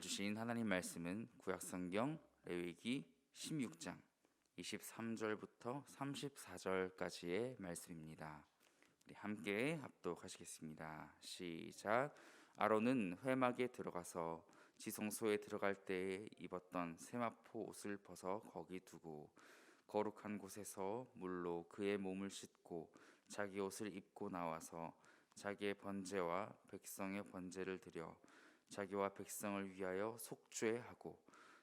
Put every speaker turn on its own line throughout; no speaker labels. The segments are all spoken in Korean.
오늘 주신 하나님 말씀은 구약성경 레위기 16장 23절부터 34절까지의 말씀입니다. 우리 함께 합독하시겠습니다. 시작. 아론은 회막에 들어가서 지성소에 들어갈 때에 입었던 세마포 옷을 벗어 거기 두고 거룩한 곳에서 물로 그의 몸을 씻고 자기 옷을 입고 나와서 자기의 번제와 백성의 번제를 드려 자기와 백성을 위하여 속죄하고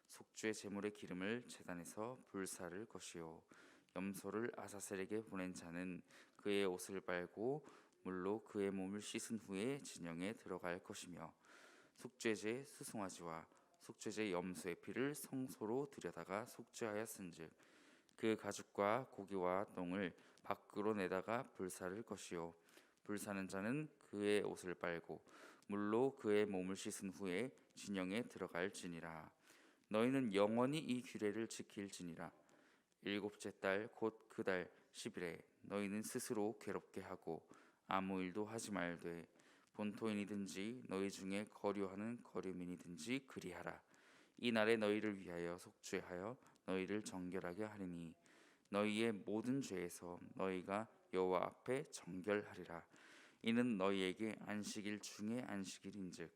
속죄 제물의 기름을 제단에서 불사를 것이요. 염소를 아사셀에게 보낸 자는 그의 옷을 빨고 물로 그의 몸을 씻은 후에 진영에 들어갈 것이며 속죄제 수송아지와 속죄제 염소의 피를 성소로 들여다가 속죄하였은즉 그 가죽과 고기와 똥을 밖으로 내다가 불사를 것이요. 불사는 자는 그의 옷을 빨고 물로 그의 몸을 씻은 후에 진영에 들어갈지니라. 너희는 영원히 이 규례를 지킬지니라. 일곱째 달 곧 그달 10일에 너희는 스스로 괴롭게 하고 아무 일도 하지 말되 본토인이든지 너희 중에 거류하는 거류민이든지 그리하라. 이 날에 너희를 위하여 속죄하여 너희를 정결하게 하리니 너희의 모든 죄에서 너희가 여호와 앞에 정결하리라 이는 너희에게 안식일 중에 안식일인즉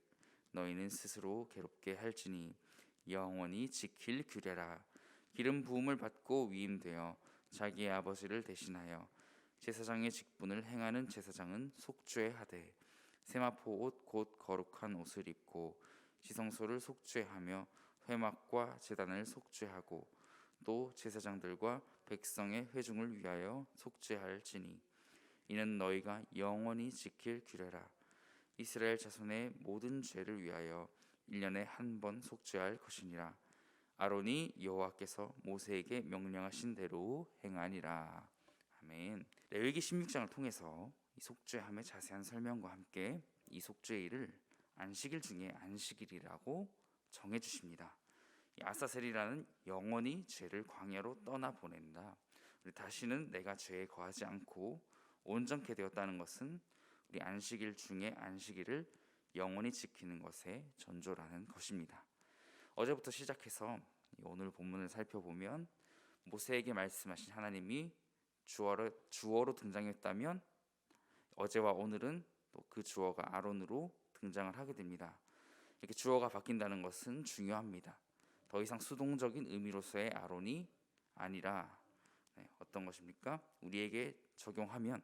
너희는 스스로 괴롭게 할지니 영원히 지킬 규례라. 기름 부음을 받고 위임되어 자기의 아버지를 대신하여 제사장의 직분을 행하는 제사장은 속죄하되 세마포 옷 곧 거룩한 옷을 입고 지성소를 속죄하며 회막과 제단을 속죄하고 또 제사장들과 백성의 회중을 위하여 속죄할지니 이는 너희가 영원히 지킬 규례라 이스라엘 자손의 모든 죄를 위하여 1년에 한 번 속죄할 것이니라 아론이 여호와께서 모세에게 명령하신 대로 행하니라 아멘 레위기 16장을 통해서 이 속죄함의 자세한 설명과 함께 이 속죄일을 안식일 중에 안식일이라고 정해 주십니다. 이 아사셀이라는 영원히 죄를 광야로 떠나 보낸다. 다시는 내가 죄에 거하지 않고 온전케 되었다는 것은 우리 안식일 중에 안식일을 영원히 지키는 것에 전조라는 것입니다. 어제부터 시작해서 오늘 본문을 살펴보면 모세에게 말씀하신 하나님이 주어로, 주어로 등장했다면 어제와 오늘은 또 그 주어가 아론으로 등장을 하게 됩니다. 이렇게 주어가 바뀐다는 것은 중요합니다. 더 이상 수동적인 의미로서의 아론이 아니라 네, 어떤 것입니까? 우리에게 적용하면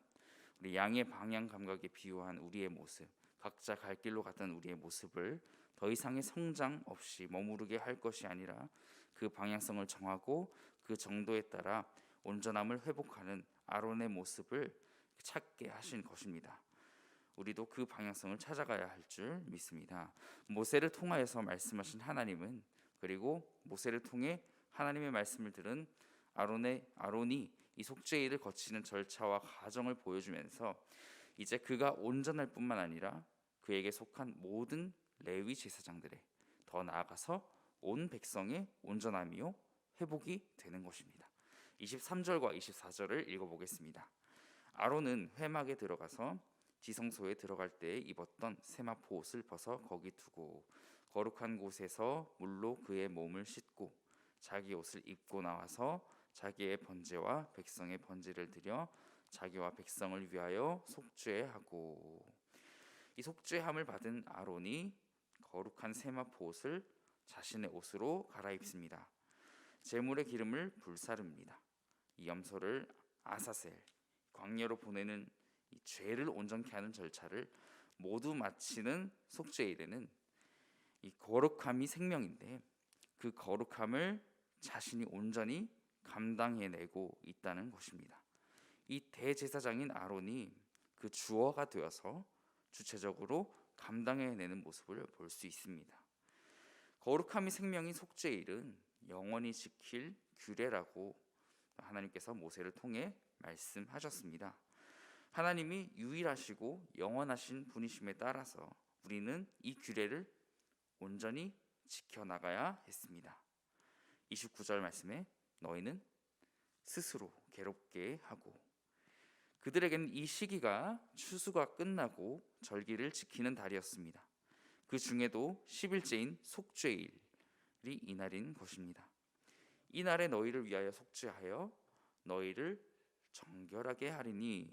우리 양의 방향 감각에 비유한 우리의 모습, 각자 갈 길로 갔던 우리의 모습을 더 이상의 성장 없이 머무르게 할 것이 아니라 그 방향성을 정하고 그 정도에 따라 온전함을 회복하는 아론의 모습을 찾게 하신 것입니다. 우리도 그 방향성을 찾아가야 할 줄 믿습니다. 모세를 통하여서 말씀하신 하나님은 그리고 모세를 통해 하나님의 말씀을 들은 아론의 아론이 이 속죄일을 거치는 절차와 과정을 보여주면서 이제 그가 온전할 뿐만 아니라 그에게 속한 모든 레위 제사장들의 더 나아가서 온 백성의 온전함이요 회복이 되는 것입니다. 23절과 24절을 읽어보겠습니다. 아론은 회막에 들어가서 지성소에 들어갈 때 입었던 세마포 옷을 벗어 거기 두고 거룩한 곳에서 물로 그의 몸을 씻고 자기 옷을 입고 나와서 자기의 번제와 백성의 번제를 드려 자기와 백성을 위하여 속죄하고 이 속죄함을 받은 아론이 거룩한 세마포 옷을 자신의 옷으로 갈아입습니다. 제물의 기름을 불사릅니다. 이 염소를 아사셀 광야로 보내는 이 죄를 온전케 하는 절차를 모두 마치는 속죄일에는 이 거룩함이 생명인데 그 거룩함을 자신이 온전히 감당해내고 있다는 것입니다. 이 대제사장인 아론이 그 주어가 되어서 주체적으로 감당해내는 모습을 볼 수 있습니다. 거룩함이 생명인 속죄일은 영원히 지킬 규례라고 하나님께서 모세를 통해 말씀하셨습니다. 하나님이 유일하시고 영원하신 분이심에 따라서 우리는 이 규례를 온전히 지켜나가야 했습니다. 29절 말씀에 너희는 스스로 괴롭게 하고 그들에게는 이 시기가 추수가 끝나고 절기를 지키는 달이었습니다. 그 중에도 10일째인 속죄일이 이날인 것입니다. 이날에 너희를 위하여 속죄하여 너희를 정결하게 하리니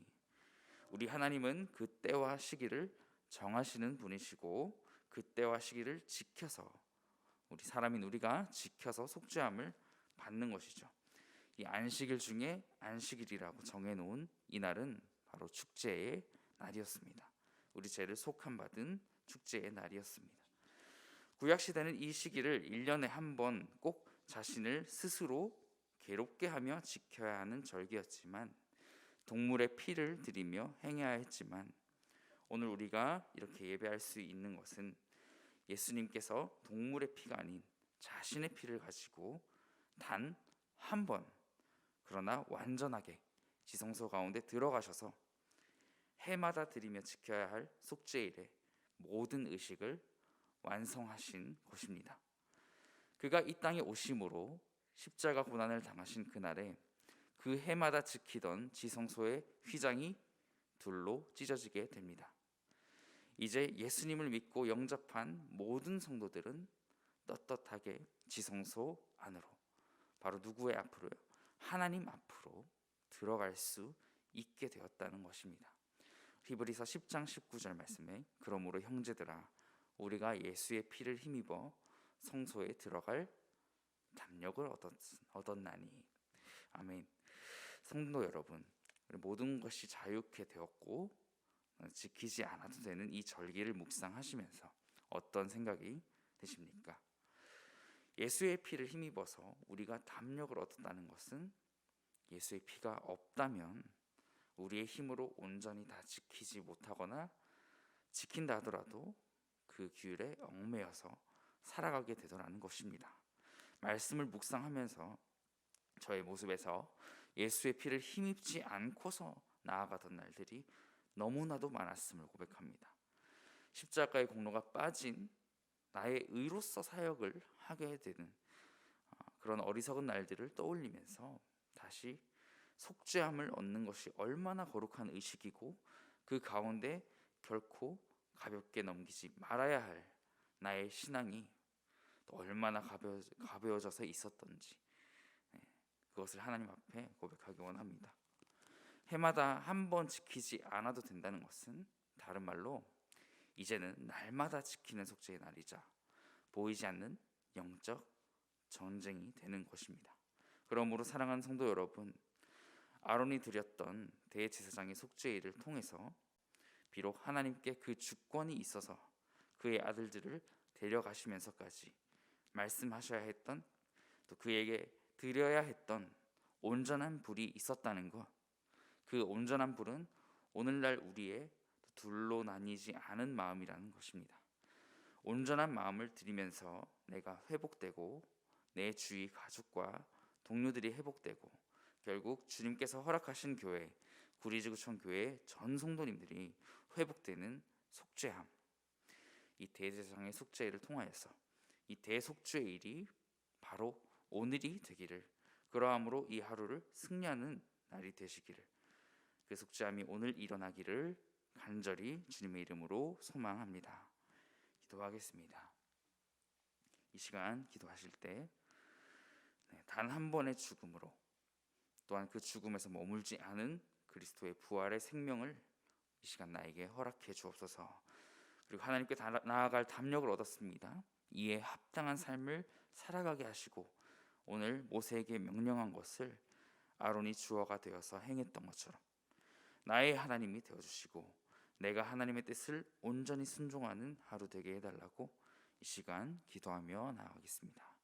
우리 하나님은 그 때와 시기를 정하시는 분이시고 그 때와 시기를 지켜서 우리 사람인 우리가 지켜서 속죄함을 받는 것이죠. 이 안식일 중에 안식일이라고 정해놓은 이날은 바로 축제의 날이었습니다. 우리 죄를 속함 받은 축제의 날이었습니다. 구약 시대는 이 시기를 1년에 한 번 꼭 자신을 스스로 괴롭게 하며 지켜야 하는 절기였지만 동물의 피를 들이며 행해야 했지만 오늘 우리가 이렇게 예배할 수 있는 것은 예수님께서 동물의 피가 아닌 자신의 피를 가지고 단 한 번 그러나 완전하게 지성소 가운데 들어가셔서 해마다 드리며 지켜야 할 속죄일의 모든 의식을 완성하신 것입니다. 그가 이 땅에 오심으로 십자가 고난을 당하신 그날에 그 해마다 지키던 지성소의 휘장이 둘로 찢어지게 됩니다. 이제 예수님을 믿고 영접한 모든 성도들은 떳떳하게 지성소 안으로 바로 누구의 앞으로요? 하나님 앞으로 들어갈 수 있게 되었다는 것입니다. 히브리서 10장 19절 말씀에 그러므로 형제들아 우리가 예수의 피를 힘입어 성소에 들어갈 담력을 얻었, 얻었나니 아멘. 성도 여러분, 모든 것이 자유케 되었고 지키지 않아도 되는 이 절기를 묵상하시면서 어떤 생각이 드십니까? 예수의 피를 힘입어서 우리가 담력을 얻었다는 것은 예수의 피가 없다면 우리의 힘으로 온전히 다 지키지 못하거나 지킨다 하더라도 그 규율에 얽매여서 살아가게 되더라는 것입니다. 말씀을 묵상하면서 저의 모습에서 예수의 피를 힘입지 않고서 나아가던 날들이 너무나도 많았음을 고백합니다. 십자가의 공로가 빠진 나의 의로서 사역을 하게 되는 아, 그런 어리석은 날들을 떠올리면서 다시 속죄함을 얻는 것이 얼마나 거룩한 의식이고 그 가운데 결코 가볍게 넘기지 말아야 할 나의 신앙이 또 얼마나 가벼워, 가벼워져서 있었던지 네, 그것을 하나님 앞에 고백하기 원합니다. 해마다 한 번 지키지 않아도 된다는 것은 다른 말로 이제는 날마다 지키는 속죄의 날이자 보이지 않는 영적 전쟁이 되는 것입니다. 그러므로 사랑하는 성도 여러분, 아론이 드렸던 대제사장의 속죄 일을 통해서 비록 하나님께 그 주권이 있어서 그의 아들들을 데려가시면서까지 말씀하셔야 했던 또 그에게 드려야 했던 온전한 불이 있었다는 것. 그 온전한 불은 오늘날 우리의 둘로 나뉘지 않은 마음이라는 것입니다. 온전한 마음을 드리면서 내가 회복되고 내 주위 가족과 동료들이 회복되고 결국 주님께서 허락하신 교회 구리지구청 교회 전 성도님들이 회복되는 속죄함 이 대제사장의 속죄를 통하여서 이 대속죄일이 바로 오늘이 되기를 그러함으로 이 하루를 승리하는 날이 되시기를 그 속죄함이 오늘 일어나기를 간절히 주님의 이름으로 소망합니다. 기도하겠습니다. 이 시간 기도하실 때 단한 네, 번의 죽음으로 또한 그 죽음에서 머물지 않은 그리스도의 부활의 생명을 이 시간 나에게 허락해 주옵소서. 그리고 하나님께 나아갈 담력을 얻었습니다. 이에 합당한 삶을 살아가게 하시고 오늘 모세에게 명령한 것을 아론이 주어가 되어서 행했던 것처럼 나의 하나님이 되어 주시고 내가 하나님의 뜻을 온전히 순종하는 하루 되게 해달라고 이 시간 기도하며 나아가겠습니다.